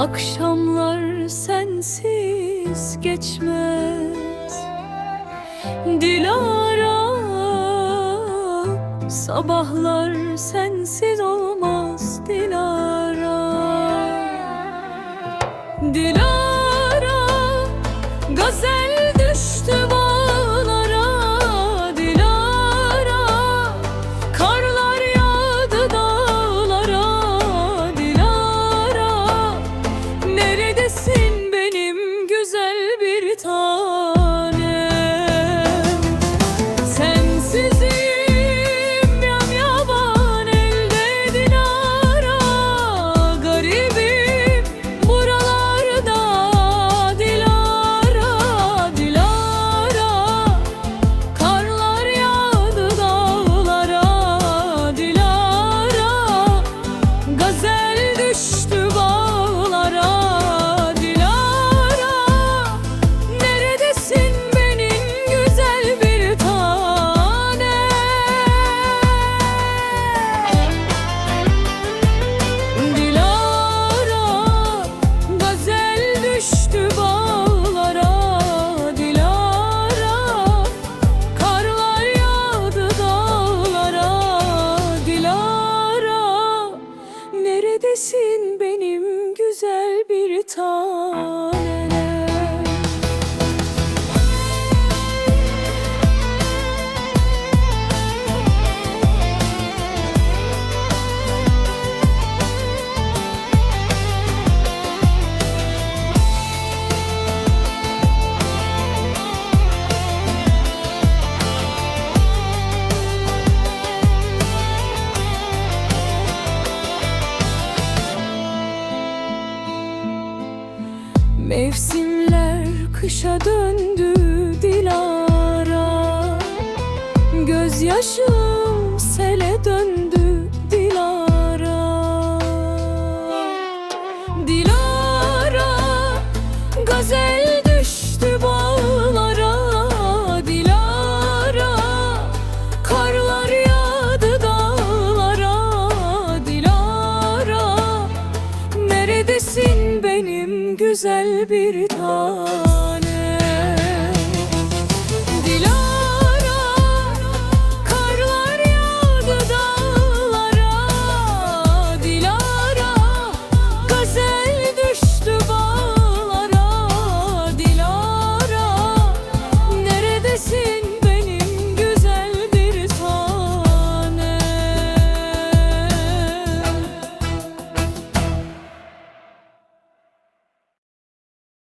Akşamlar sensiz geçmez. Dilara Sabahlar sensiz olmaz Dilara. Dilara Gazel Mevsimler kışa döndü Dilara. Gözyaşım sele döndü. güzel bir taş